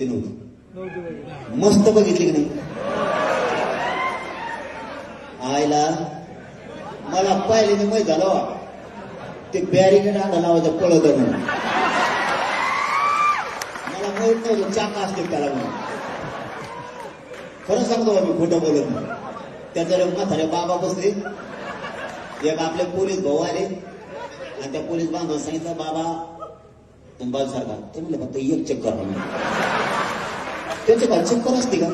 बघितली नव्हती. मस्त बघितली की नाही? आयला मला पाहिले माहीत झालं वा. ते बॅरिकेड आला लावायचं पळत म्हणून. मला माहीत नव्हतं चाका असते त्याला म्हणून. खरं सांगतो मी खोटं बोलत नाही. त्याचा एक म्हातारे बाबा बसले. एक आपले पोलीस भाऊ आले. आणि त्या पोलीस बांधव सांगितलं बाबा तुम्ही बाजू सारखा ते म्हणले फक्त एक चक्कर म्हणून. त्याचे काय चक्कर असते का?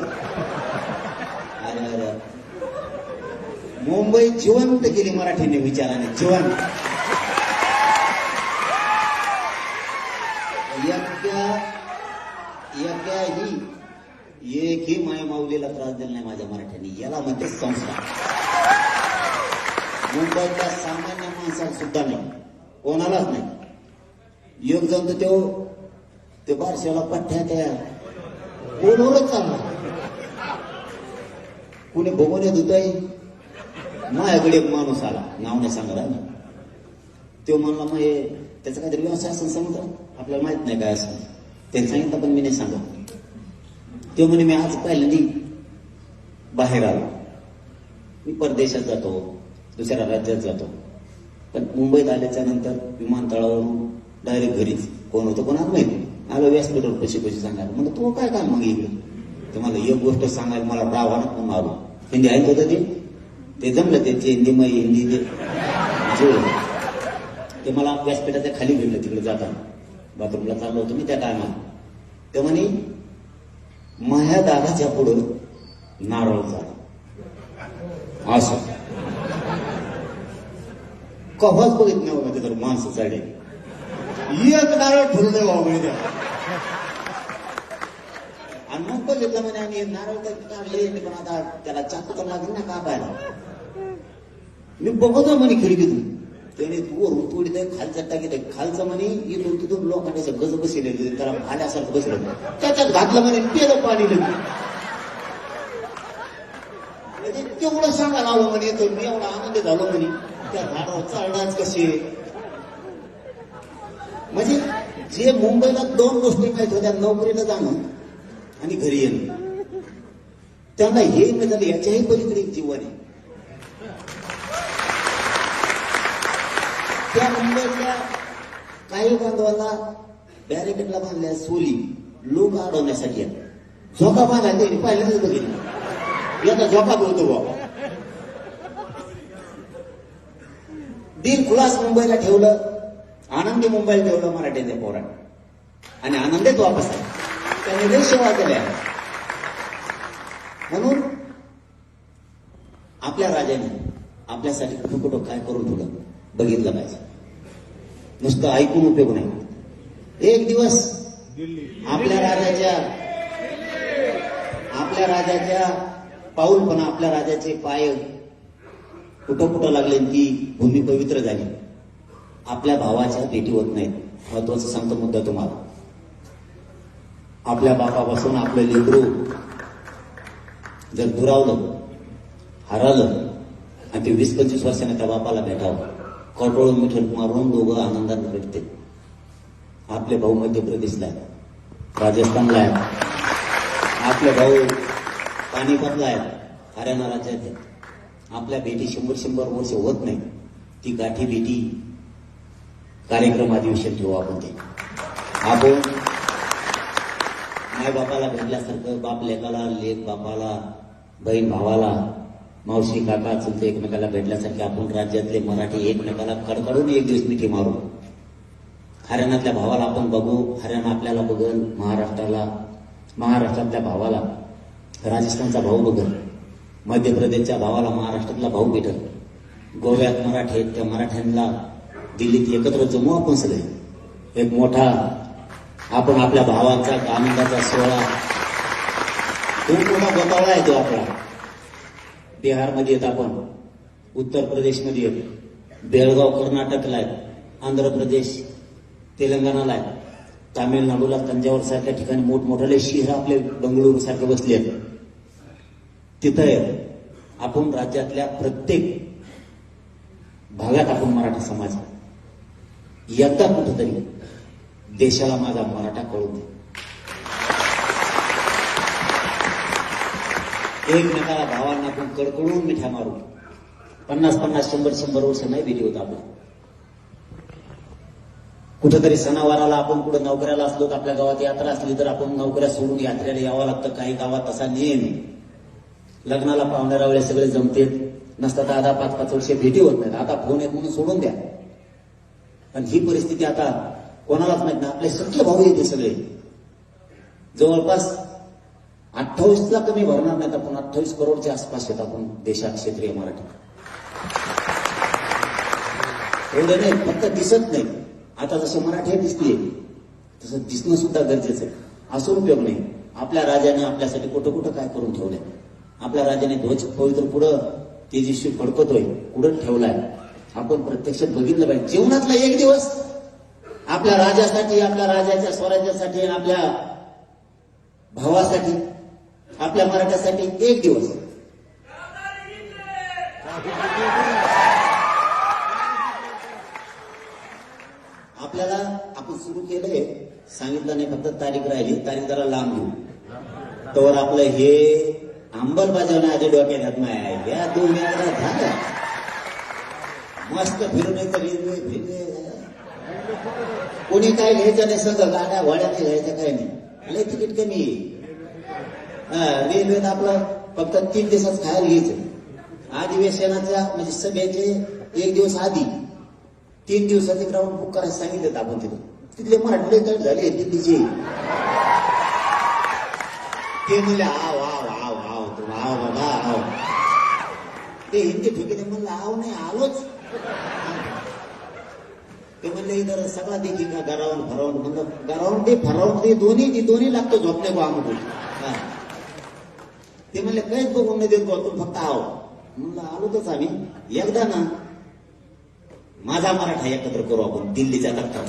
अरे अरे. मुंबई जिवंत केली मराठीने विचाराने जिवंत. ही एक एकही माय माऊलीला त्रास दिला नाही माझ्या मराठ्यांनी. याला म्हणते संस्कार. मुंबईतल्या सामान्य माणसाला सुद्धा नाही. कोणालाच नाही. एक जण तर तो ते बारशाला पठ्ठ्या त्या बोलवलंच चालला? कुणी बघून येत होत माझ्याकडे एक माणूस आला नाव नाही सांगत ना तो म्हणला मग हे त्याचा काहीतरी व्यवसाय असं सांगतो आपल्याला माहीत नाही काय असं त्यांनी सांगितलं पण मी नाही सांगत. तो म्हणे मी आज पहिल्यांदी बाहेर आलो. मी परदेशात जातो दुसऱ्या राज्यात जातो. पण मुंबईत आल्याच्यानंतर विमानतळावरून डायरेक्ट घरीच. कोण होतं कोणाला माहिती आलो व्यासपीठावर पैसे पैसे सांगायला. म्हणलं तू काय काम मग इकडे? तर मला एक गोष्ट सांगायला मला राव आणत पण मारू. हिंदी ऐकत होतं ते? ते जमलं ते हिंदी मग हिंदी ते. ते मला व्यासपीठाच्या खाली भेटलं तिकडे जाताना. बाथरूमला चाललो होतो मी त्या टायमाला. ते म्हणे माझ्या दादाच्या पुढं नारळ झाला असं. कव्हाच बघित नाही बघा तर माणसं चढे एक नारळ ठेवून नाही बाबा म्हणे आणि मग बघितलं म्हणे आणि नारळ तर काढले पण आता त्याला चाकू तर लागेल ना कापायला मी बघतो म्हणे खिडकीतून. त्याने वरून थोडी आहे खालचं टाकीत आहे खालचं म्हणे इथून तिथून लोकांनी गज बसले त्याला भाल्यासारखं बसलं त्याच्यात घातलं म्हणे पेलं पाणी म्हणजे तेवढं सांगायला आलो म्हणे तर मी एवढा आनंद झालो म्हणे. त्या झाडावर चढणाच कसे? जे मुंबईला दोन गोष्टी माहीत होत्या नोकरीला जाणं आणि घरी येणं. त्यांना हे म्हणजे याच्याही पलीकडे जीवन आहे त्या मुंबईतल्या काही बांधवांना बॅरिकेडला बांधल्या सोली लोक अडवण्यासाठी झोका बांधायला त्यांनी पहिल्यांदाच बघितलं. याचा झोका बोलतो बाबा दिन खुलास मुंबईला ठेवलं. आनंदी मुंबईला ठेवलं मराठीच्या पोरात आणि आनंदीत वापस आले. त्यांनी लय सेवा केल्या म्हणून आपल्या राजाने आपल्यासाठी कुठं कुठं काय करून ठेवलं बघितलं पाहिजे नुसतं ऐकून उपयोग नाही एक दिवस आपल्या राजाच्या आपल्या राजाच्या पाऊल पण आपल्या राजाचे पाय कुठं कुठं लागले ती भूमी पवित्र झाली आपल्या भावाच्या भेटी होत नाहीत. महत्त्वाचा सांगतो मुद्दा तुम्हाला. आपल्या बापापासून आपलं लेकरू जर दुरावलं हरवलं आणि ते वीस पंचवीस वर्षाने त्या बापाला भेटावं कटोळ मिठण मारून दोघं आनंदात भेटते आपले भाऊ मध्य प्रदेशला आहेत. राजस्थानला आहेत. आपले भाऊ पानिपतला आहेत. हरियाणा राज्यात आहेत. आपल्या भेटी शंभर शंभर वर्ष होत नाही ती गाठी भेटी कार्यक्रम अधिवेशन ठेवू आपण ते. आपण आईबापाला भेटल्यासारखं बाप लेकाला लेख बापाला बहीण भावाला मावशी काका चुलते एकमेकाला भेटल्यासारखे आपण राज्यातले मराठी एकमेकाला कडकडून एक दिवस मिठी मारू हरियाणातल्या भावाला आपण बघू हरियाणा आपल्याला बघल महाराष्ट्राला महाराष्ट्रातल्या भावाला राजस्थानचा भाऊ बघल मध्य प्रदेशच्या भावाला महाराष्ट्रातला भाऊ भेटल गोव्यात मराठी आहेत त्या मराठ्यांना दिल्लीत एकत्र जमू आपण सगळे. एक मोठा आपण आपल्या भावांचा आनंदाचा सोहळा. खूप मोठा गोतावळा आहे तो आपला. बिहारमध्ये येत आपण. उत्तर प्रदेशमध्ये येत. बेळगाव कर्नाटकला आहेत आंध्र प्रदेश तेलंगणाला आहे. तामिळनाडूला तंजावर सारख्या ठिकाणी मोठमोठाले शहर आपले बंगळुरू सारखे बसले आहेत. तिथं आपण राज्यातल्या प्रत्येक भागात आपण मराठा समाज यंदा एकदा कुठंतरी. देशाला माझा मराठा कळून दे. एकमेकाला भावांना आपण कडकडून मिठ्या मारू. पन्नास पन्नास शंभर शंभर वर्ष नाही दिली होत आपण कुठेतरी सणावाराला आपण कुठं नोकऱ्याला असलो तर आपल्या गावात यात्रा असली तर आपण नोकऱ्या सोडून यात्रेला यावं लागतं. काही गावात तसा नियम लग्नाला पाहुण्यारा वेळेस सगळे जमतेत. नसता तर आता पाच पाच वर्ष भेटी होत नाहीत. आता फोन येत म्हणून सोडून द्या. पण ही परिस्थिती आता कोणालाच माहीत नाही. आपले सगळे भाऊ येते सगळे. जवळपास अठ्ठावीस ला कमी भरणार नाहीत आपण. अठ्ठावीस करोडच्या आसपास येत आपण देशात क्षेत्रीय मराठी एवढं नाही फक्त दिसत नाही. आता जसं मराठी दिसतीये तसं दिसणं सुद्धा गरजेचं आहे. असं उपयोग नाही. आपल्या राजाने आपल्यासाठी कुठं कुठं काय करून ठेवलंय? आपल्या राजाने ध्वज पवित्र पुढं तेजस्वी फडकतोय पुढं ठेवलाय. आपण प्रत्यक्षात बघितलं पाहिजे. जीवनातला एक दिवस आपल्या राजासाठी आपल्या राजाच्या स्वराज्यासाठी आपल्या भावासाठी आपल्या मराठ्यासाठी एक दिवस. आपल्याला आपण सुरू केलंय सांगितलं नाही फक्त तारीख राहिली. तारीख जरा लांब घेऊ. तर आपलं हे अंमलबजावणी आधी डोक्यात येत नाही या दोन वेळा झालं. मस्त फिरून येतं रेल्वे फिरले कोणी काय घ्यायचं नाही सगळं गाड्या घोड्या घ्यायचं काय नाही. लय तिकीट कमी आहे. हा, आपलं फक्त तीन दिवसात खायला घ्यायचं. अधिवेशनाच्या म्हणजे सभेचे एक दिवस आधी तीन दिवसाचे ग्राउंड बुक करायला सांगितलं आपण तिथं. तिथले मराठी लय झाले दिल्लीचे. ते म्हणले आव आव आव आव तू आव बाबा आव. ते हिंदी ठोकीने म्हणलं आव नाही आलोच. ते म्हणले इधर सगळा देखी का गरावून फरावून म्हणलं गरावून ते फरावून ते दोन्ही ती दोन्ही लागतो झोपले गो आम्ही ते म्हणले काहीच बघून नाही देतो तू फक्त आहो म्हणलं आलोतच आम्ही एकदा ना माझा मराठा एकत्र करू आपण दिल्लीच्या तख्तावर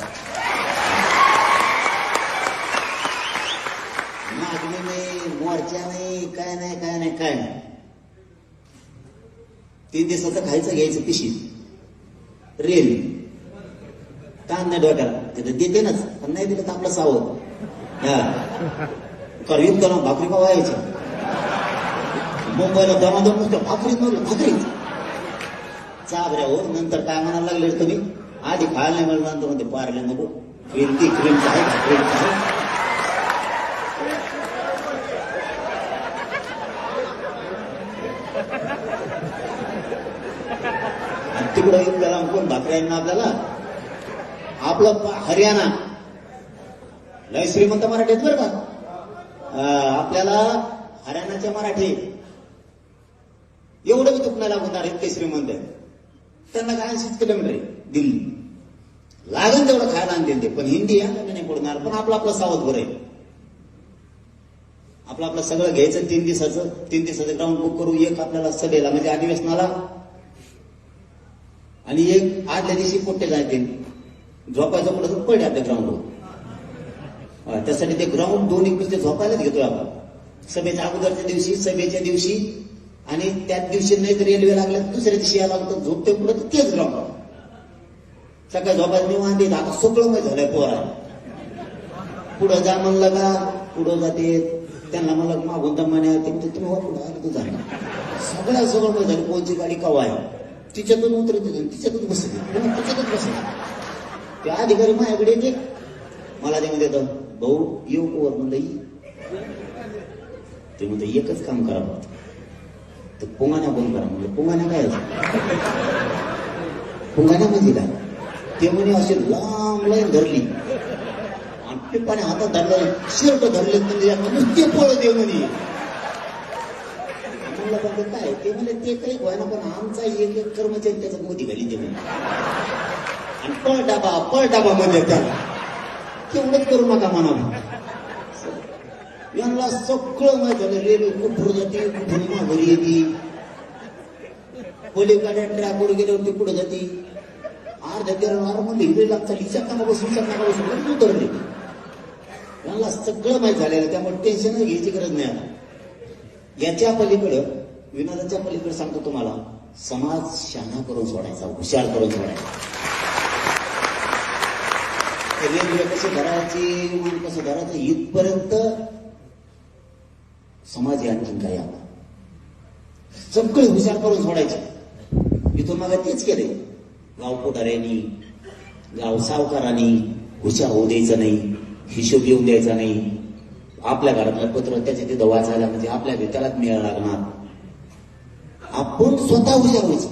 मागणी नाही मोर्चा नाही काय नाही काय नाही काय नाही. तीन दिवसाचं खायचं घ्यायचं पिशीत रेल ताण नाही डोक्याला तिथं देते नाच पण नाही दिलं तर आपलं सावध हा करवीत करून भाकरी का व्हायचं मुंबईला दमादम नुसतं भाकरीच म्हणलं भाकरीच चाबऱ्यावर नंतर काय म्हणायला लागले तुम्ही आधी खायला नाही म्हणलं नंतर म्हणते पारले नको क्रीम ती क्रीम आहे क्रीम आहे आणि तिकडं येऊन गेला आपल्याला आपलं हरियाणा. लय श्रीमंत मराठीत बरं का? आपल्याला हरियाणाचे मराठी एवढं मी दुखणं लागणार इतके श्रीमंत त्यांना काय ऐंशीच किलोमीटर आहे? दिल्ली. लागेल तेवढं खायला आणतील ते पण हिंदी या नाही पडणार पण आपलं आपलं सावध बरं आहे. आपलं आपलं सगळं घ्यायचं तीन दिवसाचं तीन दिवसाचं ग्राउंड बुक करू एक आपल्याला सभेला म्हणजे अधिवेशनाला आणि एक आदल्या दिवशी पोट्टे जायचे झोपायचं कुठं तर पडले आपल्या ग्राउंडवर त्यासाठी ते ग्राउंड दोन्ही कुस्ते झोपायलाच घेतो आपण. सभेच्या अगोदरच्या दिवशी सभेच्या दिवशी आणि त्याच दिवशी नाही तर रेल्वे लागल्या दुसऱ्या दिवशी यायला लागतं. झोपते कुठं तर तेच ग्राउंड सकाळी झोपायला निवांत येत आता सगळं माहीत झालंय पोरा. पुढं जा म्हणलं का? पुढं जाते. त्यांना मला मागून दमाने ते म्हणते तुम्ही हो पुढं आलं सगळं सगळं झालं. कोणची गाडी कवा आहे? तिच्यातून उतरत तिच्यातून बसत पुन्हा म्हणजे तिच्यातच बसते ते अधिकारी माझ्याकडे येते मला ते म्हणते भाऊ येऊ कोवर म्हणलं ये ते म्हणते एकच काम करा फक्त. तर पुंगाण्या कोण करा म्हणजे पुंगाण्या काय पुंगाण्या म्हणजे काय ते म्हणे असे लांब लाईन धरली. आणि पिपाने हातात धरलं शर्ट धरले म्हणजे नुसते पळत दे म्हणे. म्हणलं पण ते काय ते म्हणे ते काही व्हायना पण आमचा एक एक कर्मचारी त्याचा मोदी घाली दे आणि पळ डाबा पळ डाबा म्हणजे त्याला. तेवढंच करू नका म्हणा यांना सगळं माहीत झालं रेल्वे कुठून जाते कुठून माघारी येते. पलीकडे ट्रॅकवर गेल्यावर ती कुठं जाते. अर्ध्या तेरा म्हणले हिरे लागतात हिच्या कामा बसून कामा बसून उतरले. यांना सगळं माहीत झालेलं त्यामुळे टेन्शन घ्यायची गरज नाही आता याच्या पलीकडं विनोदाच्या पलीकडे सांगतो तुम्हाला समाज शहाणा करून सोडायचा हुशार करून सोडायचा. रेल्वे कशी धरायची विमान कसं धरायचं इथपर्यंत समाज या काही आता सगळे हुशार करून सोडायचे. इथून मग तेच केले. गाव पुढाऱ्यांनी गाव सावकारांनी हुशार होऊ द्यायचं नाही हिशोब येऊन द्यायचा नाही. आपल्या घरातलं पत्र त्याच्या तिथं वाचायला म्हणजे आपल्या भेटायलाच मिळायला लागणार. आपण स्वतः हुशार व्हायचं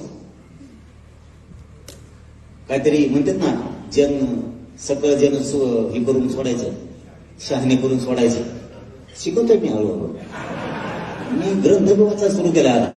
काहीतरी म्हणतात ना जन सकळ जन हे करून सोडायचं शहाणे करून सोडायचं. शिकवतोय मी हळूहळू. मी ग्रंथ वाचा सुरू केला.